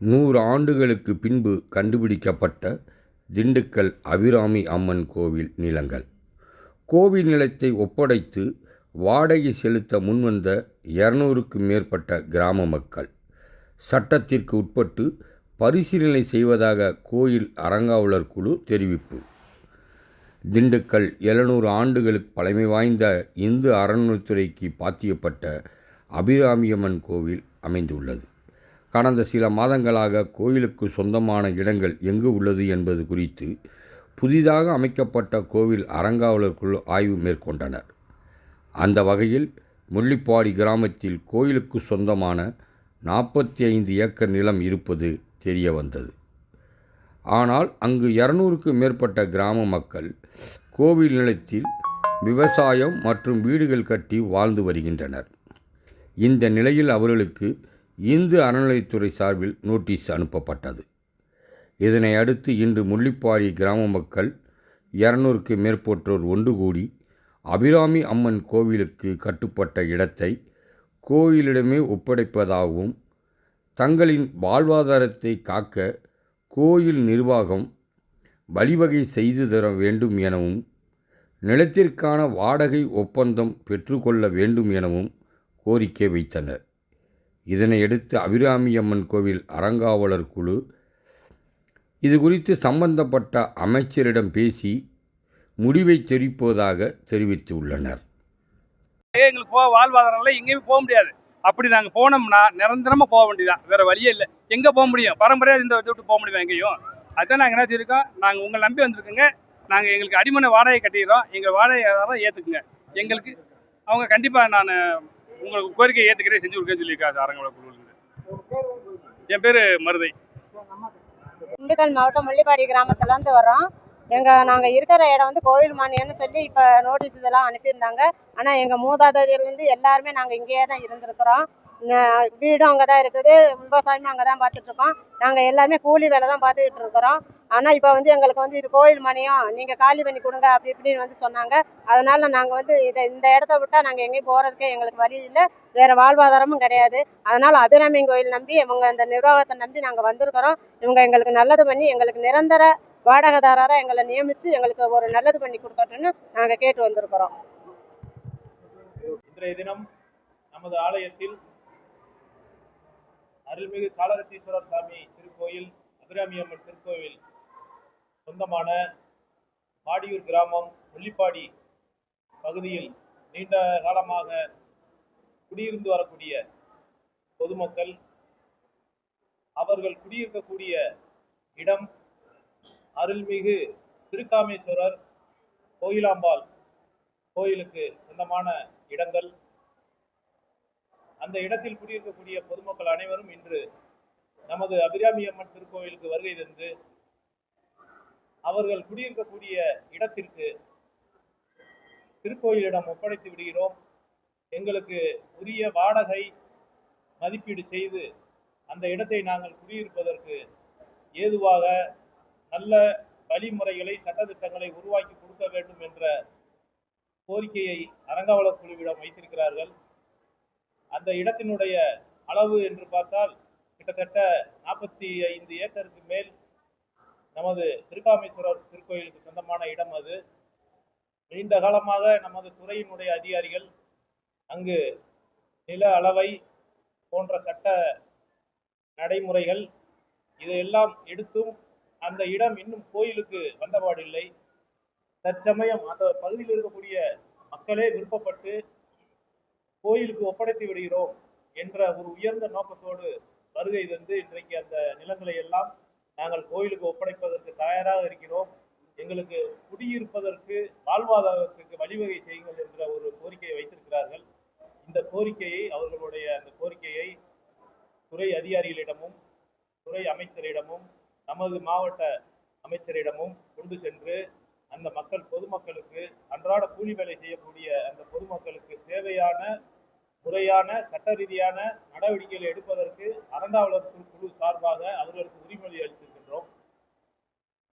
நூறு ஆண்டுகளுக்கு பின்பு கண்டுபிடிக்கப்பட்ட திண்டுக்கல் அபிராமி அம்மன் கோவில் நிலங்கள். கோவில் நிலத்தை ஒப்படைத்து வாடகை செலுத்த முன்வந்த இருநூறுக்கும் மேற்பட்ட கிராம மக்கள். சட்டத்திற்கு உட்பட்டு பரிசீலனை செய்வதாக கோயில் அறங்காவலர் குழு தெரிவிப்பு. திண்டுக்கல் எழுநூறு ஆண்டுகளுக்கு பழமை வாய்ந்த இந்து அறநிலைத்துறைக்கு பாத்தியப்பட்ட அபிராமியம்மன் கோவில் அமைந்துள்ளது. கடந்த சில மாதங்களாக கோயிலுக்கு சொந்தமான இடங்கள் எங்கு உள்ளது என்பது குறித்து புதிதாக அமைக்கப்பட்ட கோவில் அறங்காவலர்குழு ஆய்வு மேற்கொண்டனர். அந்த வகையில் முள்ளிப்பாடி கிராமத்தில் கோயிலுக்கு சொந்தமான நாற்பத்தி ஐந்து ஏக்கர் நிலம் இருப்பது தெரிய வந்தது ஆனால் அங்கு இருநூறுக்கும் மேற்பட்ட கிராம மக்கள் கோவில் நிலத்தில் விவசாயம் மற்றும் வீடுகள் கட்டி வாழ்ந்து வருகின்றனர். இந்த நிலையில் அவர்களுக்கு இந்து அறநிலைத்துறை சார்பில் நோட்டீஸ் அனுப்பப்பட்டது. இதனை அடுத்து இன்று முள்ளிப்பாடி கிராம மக்கள் இரநூறுக்கு மேற்பட்டோர் ஒன்று கூடி அபிராமி அம்மன் கோவிலுக்கு கட்டுப்பட்ட இடத்தை கோயிலிடமே ஒப்படைப்பதாகவும் தங்களின் வாழ்வாதாரத்தை காக்க கோயில் நிர்வாகம் வழிவகை செய்து தர வேண்டும் எனவும் நிலத்திற்கான வாடகை ஒப்பந்தம் பெற்றுக்கொள்ள வேண்டும் எனவும் கோரிக்கை வைத்தனர். இதனையடுத்து அபிராமியம்மன் கோவில் அறங்காவலர் குழு இது குறித்து சம்பந்தப்பட்ட அமைச்சரிடம் பேசி முடிவை தெரிவிப்பதாக தெரிவித்துள்ளனர். எங்களுக்கு போக வாழ்வாதாரம் எங்கேயுமே எங்கேயும் போக முடியாது. அப்படி நாங்கள் போனோம்னா நிரந்தரமாக போக வேண்டியதான் வேறு வழியே இல்லை. எங்கே போக முடியும்? பரம்பரையாக இந்த விட்டு போக முடியும் எங்கேயும்? அதுதான் நாங்கள் என்ன செய்யிருக்கோம் நாங்கள் உங்களை நம்பி வந்திருக்கோங்க. நாங்கள் எங்களுக்கு அடிமனை வாடகை கட்டிடுறோம். எங்கள் வாடகை ஆதாரம் ஏற்றுக்குங்க எங்களுக்கு அவங்க கண்டிப்பாக நான் உங்களுக்கு கோரிக்கை ஏற்றுக்கிறேன் செஞ்சு கொடுக்கன்னு சொல்லியிருக்காரு அரங்கள குழுவில் என் பேர் மருதை. திண்டுக்கல் மாவட்டம் முள்ளிப்பாடி கிராமத்துலேருந்து வரோம் எங்கள் நாங்கள் இருக்கிற இடம் வந்து கோயில் மானியம்னு சொல்லி இப்போ நோட்டீஸ் இதெல்லாம் அனுப்பியிருந்தாங்க. ஆனால் எங்கள் மூதாதையர்லேருந்து எல்லாருமே நாங்கள் இங்கேயே தான் இருந்திருக்கிறோம். வீடும் அங்கே தான் இருக்குது விவசாயமும் அங்கே தான் பார்த்துட்ருக்கோம் நாங்கள் எல்லாருமே கூலி வேலை தான் பார்த்துக்கிட்டு இருக்கிறோம். ஆனால் இப்போ வந்து எங்களுக்கு வந்து இது கோயில் மணியம் நீங்கள் காலி பண்ணி கொடுங்க அப்படி இப்படின்னு வந்து சொன்னாங்க. அதனால நாங்கள் வந்து இதை இந்த இடத்த விட்டால் நாங்கள் எங்கேயும் போகிறதுக்கே எங்களுக்கு வழி இல்லை. வேறு வாழ்வாதாரமும் கிடையாது. அதனால் அபிராமி கோயில் நம்பி இவங்க இந்த நிர்வாகத்தை நம்பி நாங்கள் வந்திருக்கிறோம். இவங்க எங்களுக்கு நல்லது பண்ணி எங்களுக்கு நிரந்தர வாடகைதாரராக எங்களை நியமித்து எங்களுக்கு ஒரு நல்லது பண்ணி கொடுக்கட்டும்னு நாங்கள் கேட்டு வந்திருக்கிறோம். இன்றைய தினம் நமது ஆலயத்தில் அருள்மிகு காலரத்தீஸ்வரர் சாமி திருக்கோயில் அபிராமி அம்மன் திருக்கோவில் சொந்தமான மாடியூர் கிராமம் முள்ளிப்பாடி பகுதியில் நீண்ட காலமாக குடியிருந்து வரக்கூடிய பொதுமக்கள் அவர்கள் குடியிருக்கக்கூடிய இடம் அருள்மிகு திருக்காமேஸ்வரர் கோயிலாம்பாள் கோயிலுக்கு சொந்தமான இடங்கள். அந்த இடத்தில் குடியிருக்கக்கூடிய பொதுமக்கள் அனைவரும் இன்று நமது அபிராமி அம்மன் திருக்கோயிலுக்கு வருகை தந்து அவர்கள் குடியிருக்கக்கூடிய இடத்திற்கு திருக்கோயிலிடம் ஒப்படைத்து விடுகிறோம். எங்களுக்கு உரிய வாடகை மதிப்பீடு செய்து அந்த இடத்தை நாங்கள் குடியிருப்பதற்கு ஏதுவாக நல்ல வழிமுறைகளை சட்டத்திட்டங்களை உருவாக்கி கொடுக்க வேண்டும் என்ற கோரிக்கையை அரங்கவள குழுவிடம் வைத்திருக்கிறார்கள். அந்த இடத்தினுடைய அளவு என்று பார்த்தால் கிட்டத்தட்ட நாற்பத்தி ஐந்து ஏக்கருக்கு மேல் நமது திருக்காமேஸ்வரர் திருக்கோயிலுக்கு சொந்தமான இடம் அது. நீண்ட காலமாக நமது துறையினுடைய அதிகாரிகள் அங்கு நில அளவை போன்ற சட்ட நடைமுறைகள் இதையெல்லாம் எடுத்தும் அந்த இடம் இன்னும் கோயிலுக்கு வந்தபாடில்லை. தற்சமயம் அந்த பகுதியில் இருக்கக்கூடிய மக்களே விருப்பப்பட்டு கோயிலுக்கு ஒப்படைத்து விடுகிறோம் என்ற ஒரு உயர்ந்த நோக்கத்தோடு வருகை தந்து இன்றைக்கு அந்த நிலங்களை எல்லாம் நாங்கள் கோயிலுக்கு ஒப்படைப்பதற்கு தயாராக இருக்கிறோம். எங்களுக்கு குடியிருப்பதற்கு வாழ்வாதாரத்திற்கு வழிவகை செய்யுங்கள் என்ற ஒரு கோரிக்கையை வைத்திருக்கிறார்கள். இந்த கோரிக்கையை அவர்களுடைய அந்த கோரிக்கையை துறை அதிகாரிகளிடமும் துறை அமைச்சரிடமும் நமது மாவட்ட அமைச்சரிடமும் கொண்டு சென்று அந்த மக்கள் பொதுமக்களுக்கு அன்றாட கூலி வேலை செய்யக்கூடிய அந்த பொதுமக்களுக்கு தேவையான முறையான சட்ட ரீதியான நடவடிக்கைகளை எடுப்பதற்கு அறங்காவலர் குழு சார்பாக அவர்களுக்கு உரிமொழி அளித்து